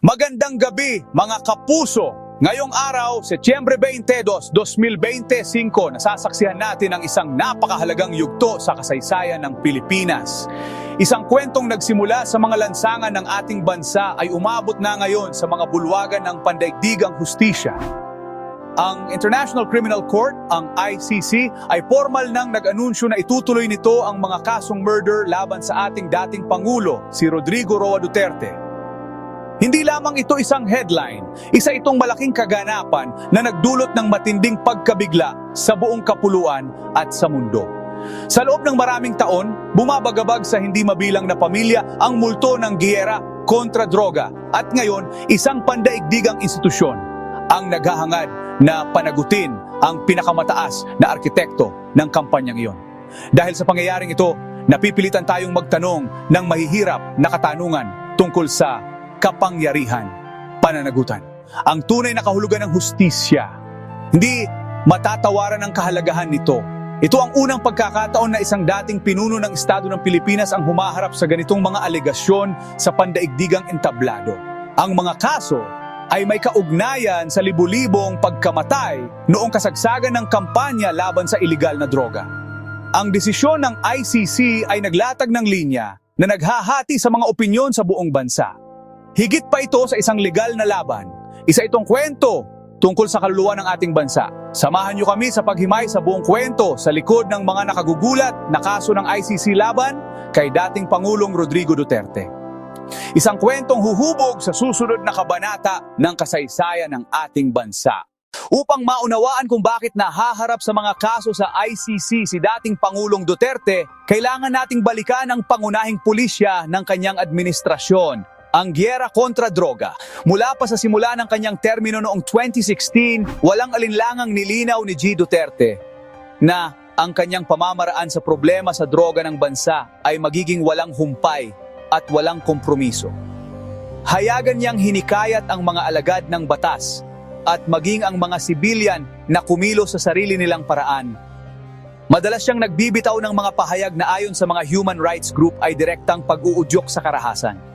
Magandang gabi mga kapuso! Ngayong araw, Setyembre 22, 2025, nasasaksihan natin ang isang napakahalagang yugto sa kasaysayan ng Pilipinas. Isang kwentong nagsimula sa mga lansangan ng ating bansa ay umabot na ngayon sa mga bulwagan ng pandaigdigang hustisya. Ang International Criminal Court, ang ICC, ay formal nang nag-anunsyo na itutuloy nito ang mga kasong murder laban sa ating dating Pangulo, si Rodrigo Roa Duterte. Hindi lamang ito isang headline, isa itong malaking kaganapan na nagdulot ng matinding pagkabigla sa buong kapuluan at sa mundo. Sa loob ng maraming taon, bumabagabag sa hindi mabilang na pamilya ang multo ng giyera kontra droga at ngayon isang pandaigdigang institusyon ang naghahangad na panagutin ang pinakamataas na arkitekto ng kampanyang iyon. Dahil sa pangyayaring ito, napipilitan tayong magtanong ng mahihirap na katanungan tungkol sa kapangyarihan, pananagutan. Ang tunay na kahulugan ng hustisya. Hindi matatawaran ang kahalagahan nito. Ito ang unang pagkakataon na isang dating pinuno ng Estado ng Pilipinas ang humaharap sa ganitong mga alegasyon sa pandaigdigang entablado. Ang mga kaso ay may kaugnayan sa libu-libong pagkamatay noong kasagsagan ng kampanya laban sa iligal na droga. Ang desisyon ng ICC ay naglatag ng linya na naghahati sa mga opinyon sa buong bansa. Higit pa ito sa isang legal na laban. Isa itong kwento tungkol sa kaluluwa ng ating bansa. Samahan niyo kami sa paghimay sa buong kwento sa likod ng mga nakagugulat na kaso ng ICC laban kay dating Pangulong Rodrigo Duterte. Isang kwentong huhubog sa susunod na kabanata ng kasaysayan ng ating bansa. Upang maunawaan kung bakit nahaharap sa mga kaso sa ICC si dating Pangulong Duterte, kailangan nating balikan ang pangunahing pulisya ng kanyang administrasyon, ang gyera kontra droga. Mula pa sa simula ng kanyang termino noong 2016, walang alinlangang nilinaw ni G. Duterte na ang kanyang pamamaraan sa problema sa droga ng bansa ay magiging walang humpay at walang kompromiso. Hayagan niyang hinikayat ang mga alagad ng batas at maging ang mga sibilyan na kumilos sa sarili nilang paraan. Madalas siyang nagbibitaw ng mga pahayag na ayon sa mga human rights group ay direktang pag-uudyok sa karahasan.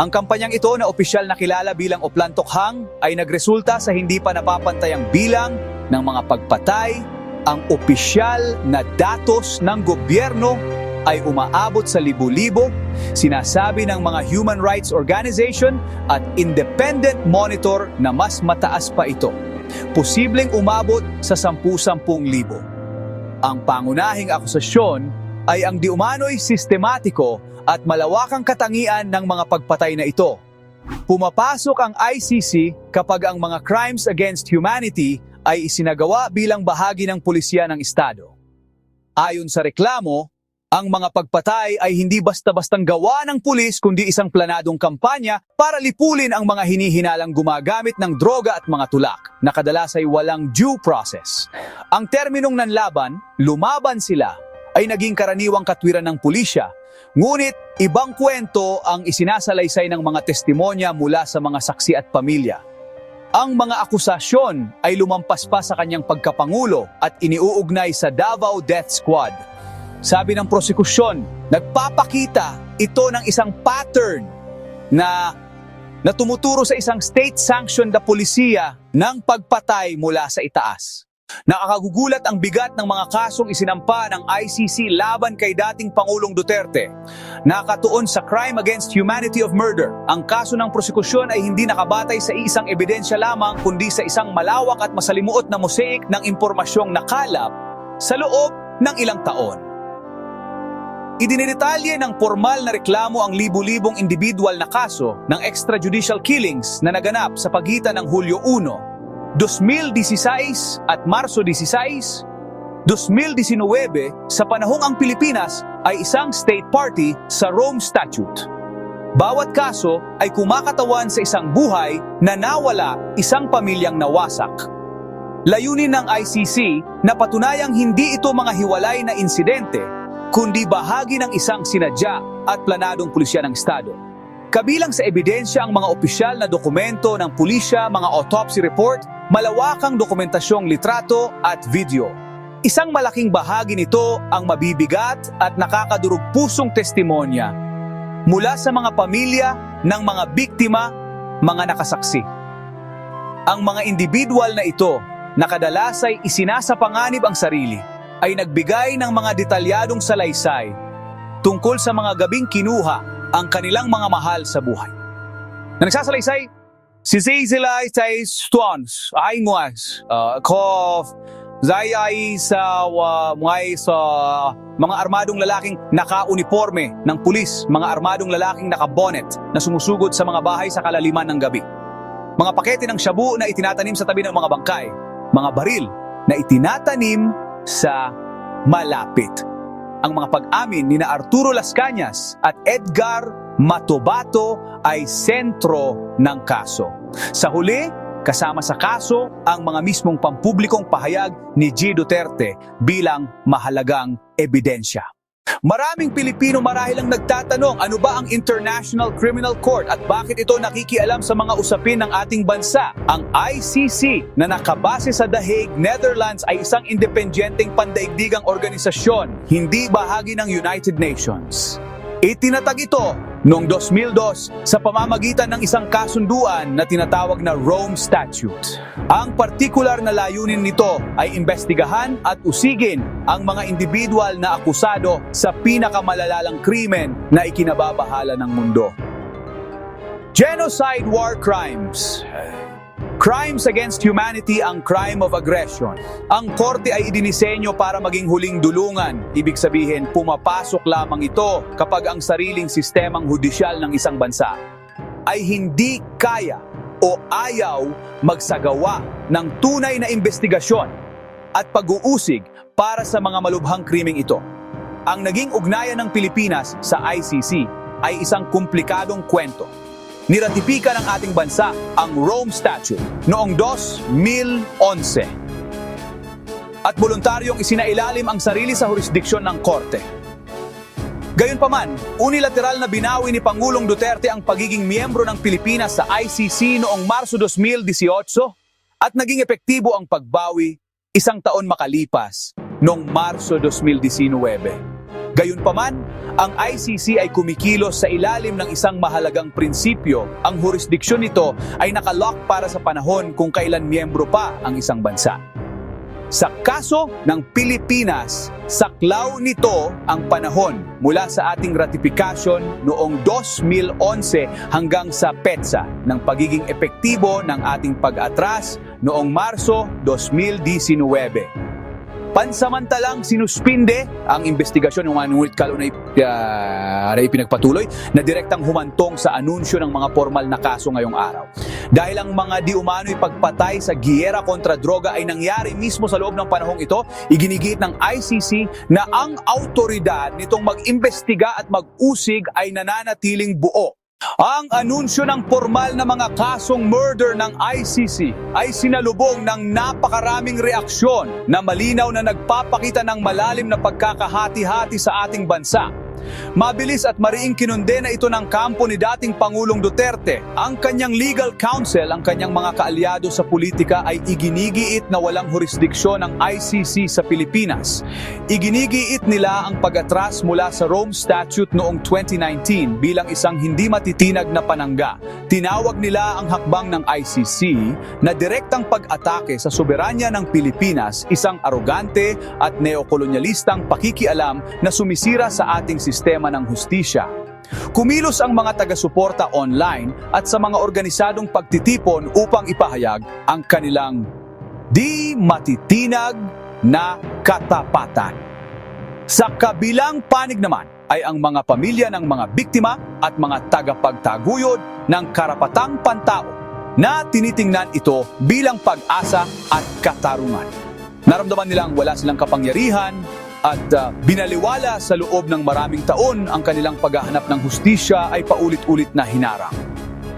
Ang kampanyang ito na opisyal na kilala bilang Oplantokhang ay nagresulta sa hindi pa napapantayang bilang ng mga pagpatay. Ang opisyal na datos ng gobyerno ay umaabot sa libo-libo, sinasabi ng mga human rights organization at independent monitor na mas mataas pa ito. Posibleng umabot sa 10-10 libo. Ang pangunahing akusasyon ay ang diumano'y sistematiko at malawakang katangian ng mga pagpatay na ito. Pumapasok ang ICC kapag ang mga crimes against humanity ay isinagawa bilang bahagi ng pulisya ng Estado. Ayon sa reklamo, ang mga pagpatay ay hindi basta-bastang gawa ng pulis kundi isang planadong kampanya para lipulin ang mga hinihinalang gumagamit ng droga at mga tulak na kadalas ay walang due process. Ang terminong nanlaban, lumaban sila, ay naging karaniwang katwiran ng pulisya. Ngunit ibang kwento ang isinasalaysay ng mga testimonya mula sa mga saksi at pamilya. Ang mga akusasyon ay lumampas pa sa kanyang pagkapangulo at iniuugnay sa Davao Death Squad. Sabi ng prosekusyon, nagpapakita ito ng isang pattern na na tumuturo sa isang state-sanctioned na polisiya ng pagpatay mula sa itaas. Nakakagugulat ang bigat ng mga kasong isinampa ng ICC laban kay dating Pangulong Duterte. Nakatuon sa crime against humanity of murder, ang kaso ng prosekusyon ay hindi nakabatay sa isang ebidensya lamang kundi sa isang malawak at masalimuot na mosaic ng impormasyong nakalap sa loob ng ilang taon. Idinidetalye ng formal na reklamo ang libu-libong individual na kaso ng extrajudicial killings na naganap sa pagitan ng Hulyo 1, 2016 at Marso 16, 2019 sa panahong ang Pilipinas ay isang state party sa Rome Statute. Bawat kaso ay kumakatawan sa isang buhay na nawala isang pamilyang nawasak. Layunin ng ICC na patunayang hindi ito mga hiwalay na insidente kundi bahagi ng isang sinadya at planadong pulisya ng Estado. Kabilang sa ebidensya ang mga opisyal na dokumento ng pulisya, mga autopsy report, malawakang dokumentasyong litrato at video. Isang malaking bahagi nito ang mabibigat at nakakadurog pusong testimonya mula sa mga pamilya ng mga biktima mga nakasaksi. Ang mga individual na ito, na kadalas ay isinasapanganib ang sarili, ay nagbigay ng mga detalyadong salaysay tungkol sa mga gabing kinuha ang kanilang mga mahal sa buhay. Na nagsasalaysay, si sila ay stones, ay nguas, uh, kof, Zay ay sa uh, mga sa mga armadong lalaking naka-uniforme ng pulis, mga armadong lalaking naka-bonnet na sumusugod sa mga bahay sa kalaliman ng gabi. Mga pakete ng shabu na itinatanim sa tabi ng mga bangkay, mga baril na itinatanim sa malapit. Ang mga pag-amin ni na Arturo Las Cañas at Edgar Matobato ay sentro ng kaso. Sa huli, kasama sa kaso ang mga mismong pampublikong pahayag ni G. Duterte bilang mahalagang ebidensya. Maraming Pilipino marahil ang nagtatanong ano ba ang International Criminal Court at bakit ito nakikialam sa mga usapin ng ating bansa. Ang ICC na nakabase sa The Hague, Netherlands ay isang independenteng pandaigdigang organisasyon, hindi bahagi ng United Nations. Itinatag ito noong 2002 sa pamamagitan ng isang kasunduan na tinatawag na Rome Statute. Ang partikular na layunin nito ay imbestigahan at usigin ang mga individual na akusado sa pinakamalalalang krimen na ikinababahala ng mundo. Genocide war crimes. Crimes against humanity ang crime of aggression. Ang korte ay idinisenyo para maging huling dulungan. Ibig sabihin, pumapasok lamang ito kapag ang sariling sistemang hudisyal ng isang bansa ay hindi kaya o ayaw magsagawa ng tunay na investigasyon at pag-uusig para sa mga malubhang krimeng ito. Ang naging ugnayan ng Pilipinas sa ICC ay isang komplikadong kwento niratipika ng ating bansa ang Rome Statute noong 2011. At voluntaryong isinailalim ang sarili sa jurisdiksyon ng korte. Gayunpaman, unilateral na binawi ni Pangulong Duterte ang pagiging miyembro ng Pilipinas sa ICC noong Marso 2018 at naging epektibo ang pagbawi isang taon makalipas noong Marso 2019. Gayunpaman, ang ICC ay kumikilos sa ilalim ng isang mahalagang prinsipyo. Ang jurisdiksyon nito ay nakalock para sa panahon kung kailan miyembro pa ang isang bansa. Sa kaso ng Pilipinas, saklaw nito ang panahon mula sa ating ratifikasyon noong 2011 hanggang sa petsa ng pagiging epektibo ng ating pag-atras noong Marso 2019 pansamantalang sinuspinde ang investigasyon ng mga nungulit kalo na, uh, na ipinagpatuloy na direktang humantong sa anunsyo ng mga formal na kaso ngayong araw. Dahil ang mga di umano'y pagpatay sa giyera kontra droga ay nangyari mismo sa loob ng panahong ito, iginigit ng ICC na ang autoridad nitong mag-imbestiga at mag-usig ay nananatiling buo ang anunsyo ng formal na mga kasong murder ng ICC ay sinalubong ng napakaraming reaksyon na malinaw na nagpapakita ng malalim na pagkakahati-hati sa ating bansa. Mabilis at mariing kinunde na ito ng kampo ni dating Pangulong Duterte. Ang kanyang legal counsel, ang kanyang mga kaalyado sa politika ay iginigiit na walang jurisdiksyon ng ICC sa Pilipinas. Iginigiit nila ang pag-atras mula sa Rome Statute noong 2019 bilang isang hindi matitinag na panangga. Tinawag nila ang hakbang ng ICC na direktang pag-atake sa soberanya ng Pilipinas, isang arogante at neokolonyalistang pakikialam na sumisira sa ating sistema ng hustisya. Kumilos ang mga taga-suporta online at sa mga organisadong pagtitipon upang ipahayag ang kanilang di matitinag na katapatan. Sa kabilang panig naman ay ang mga pamilya ng mga biktima at mga tagapagtaguyod ng karapatang pantao na tinitingnan ito bilang pag-asa at katarungan. Naramdaman nilang wala silang kapangyarihan, at uh, binaliwala sa loob ng maraming taon ang kanilang paghahanap ng hustisya ay paulit-ulit na hinarang.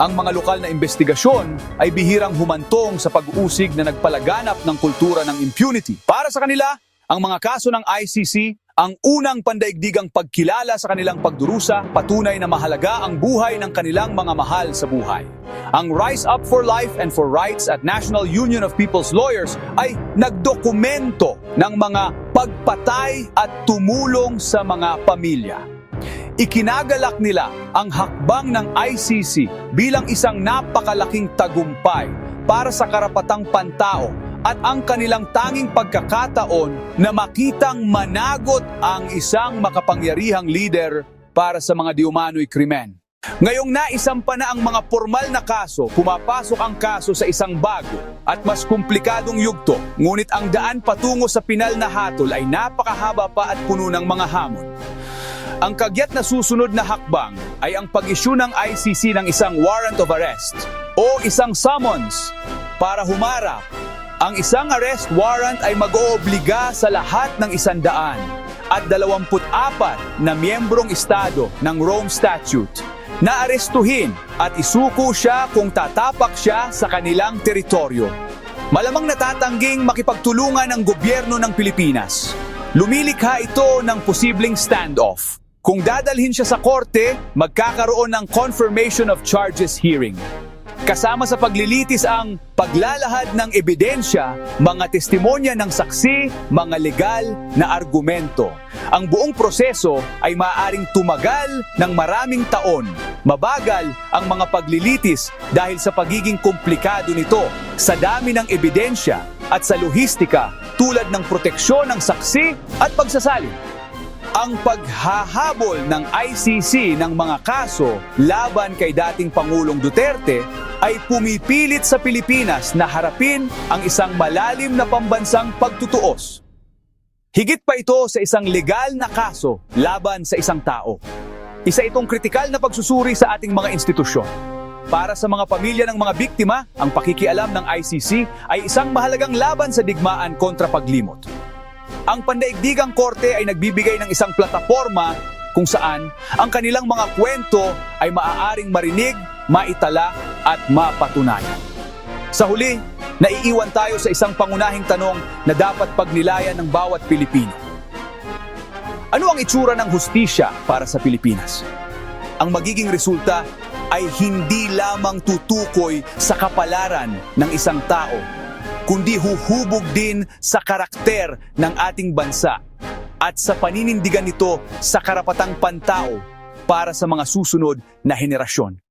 Ang mga lokal na investigasyon ay bihirang humantong sa pag-uusig na nagpalaganap ng kultura ng impunity. Para sa kanila, ang mga kaso ng ICC ang unang pandaigdigang pagkilala sa kanilang pagdurusa, patunay na mahalaga ang buhay ng kanilang mga mahal sa buhay. Ang Rise Up for Life and for Rights at National Union of People's Lawyers ay nagdokumento ng mga pagpatay at tumulong sa mga pamilya. Ikinagalak nila ang hakbang ng ICC bilang isang napakalaking tagumpay para sa karapatang pantao at ang kanilang tanging pagkakataon na makitang managot ang isang makapangyarihang leader para sa mga diumano'y krimen. Ngayong naisampa na ang mga formal na kaso, pumapasok ang kaso sa isang bago at mas komplikadong yugto. Ngunit ang daan patungo sa pinal na hatol ay napakahaba pa at puno ng mga hamon. Ang kagyat na susunod na hakbang ay ang pag-issue ng ICC ng isang warrant of arrest o isang summons para humarap. Ang isang arrest warrant ay mag-oobliga sa lahat ng isandaan at 24 na miyembrong estado ng Rome Statute na arestuhin at isuko siya kung tatapak siya sa kanilang teritoryo. Malamang natatangging makipagtulungan ng gobyerno ng Pilipinas. Lumilikha ito ng posibleng standoff. Kung dadalhin siya sa korte, magkakaroon ng confirmation of charges hearing. Kasama sa paglilitis ang paglalahad ng ebidensya, mga testimonya ng saksi, mga legal na argumento. Ang buong proseso ay maaaring tumagal ng maraming taon. Mabagal ang mga paglilitis dahil sa pagiging komplikado nito, sa dami ng ebidensya at sa lohistika tulad ng proteksyon ng saksi at pagsasalin. Ang paghahabol ng ICC ng mga kaso laban kay dating Pangulong Duterte ay pumipilit sa Pilipinas na harapin ang isang malalim na pambansang pagtutuos. Higit pa ito sa isang legal na kaso laban sa isang tao. Isa itong kritikal na pagsusuri sa ating mga institusyon. Para sa mga pamilya ng mga biktima, ang pakikialam ng ICC ay isang mahalagang laban sa digmaan kontra paglimot. Ang pandaigdigang korte ay nagbibigay ng isang plataforma kung saan ang kanilang mga kwento ay maaaring marinig, maitala at mapatunayan. Sa huli, naiiwan tayo sa isang pangunahing tanong na dapat pagnilayan ng bawat Pilipino. Ano ang itsura ng hustisya para sa Pilipinas? Ang magiging resulta ay hindi lamang tutukoy sa kapalaran ng isang tao, kundi huhubog din sa karakter ng ating bansa at sa paninindigan nito sa karapatang pantao para sa mga susunod na henerasyon.